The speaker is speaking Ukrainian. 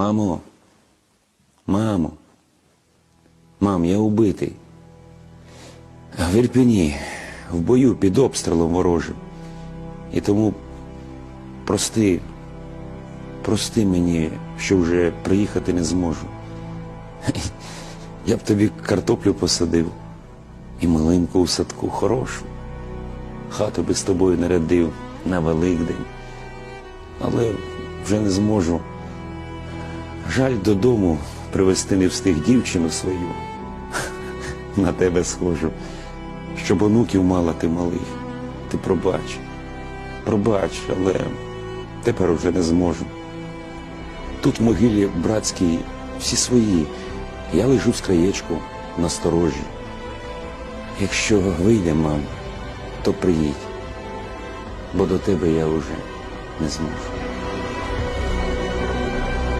Мамо, мамо, мам, я убитий. В Ірпіні, в бою під обстрілом ворожим. І тому прости, прости мені, що вже приїхати не зможу. Я б тобі картоплю посадив і малинку у садку хорошу. Хату би з тобою нарядив на Великдень. Але вже не зможу. Жаль додому привезти не встиг дівчину свою. На тебе схожу. Щоб онуків мала ти малих. Ти пробач. Пробач, але тепер уже не зможу. Тут в могилі братській всі свої. Я лежу з краєчку насторожі. Якщо вийде, мам, то приїдь, бо до тебе я вже не зможу.